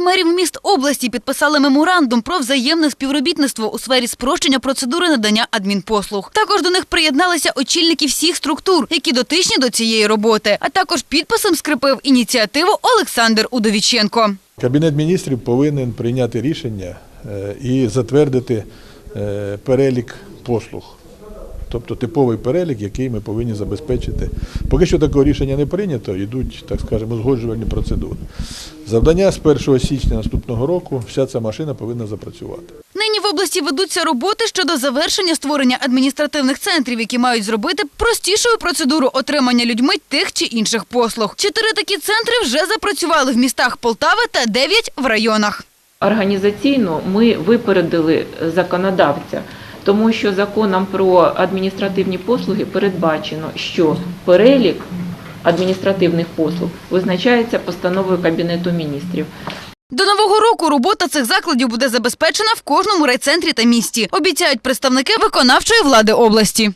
мерів міст області підписали меморандум про взаємне співробітництво у сфері спрощення процедури надання адмінпослуг. Також до них приєдналися очільники всіх структур, які дотичні до цієї роботи. А також підписом скріпив ініціативу Олександр Удовіченко. Кабінет міністрів повинен прийняти рішення е, і затвердити е, перелік послуг. Тобто типовий перелік, який ми повинні забезпечити. Поки що такого рішення не прийнято, йдуть, так скажемо, узгоджувальні процедури. Завдання з 1 січня наступного року вся ця машина повинна запрацювати. Нині в області ведуться роботи щодо завершення створення адміністративних центрів, які мають зробити простішою процедуру отримання людьми тих чи інших послуг. Чотири такі центри вже запрацювали в містах Полтави та дев'ять в районах. Організаційно ми випередили законодавця, тому що законом про адміністративні послуги передбачено, що перелік адміністративних послуг визначається постановою Кабінету міністрів. До нового року робота цих закладів буде забезпечена в кожному райцентрі та місті, обіцяють представники виконавчої влади області.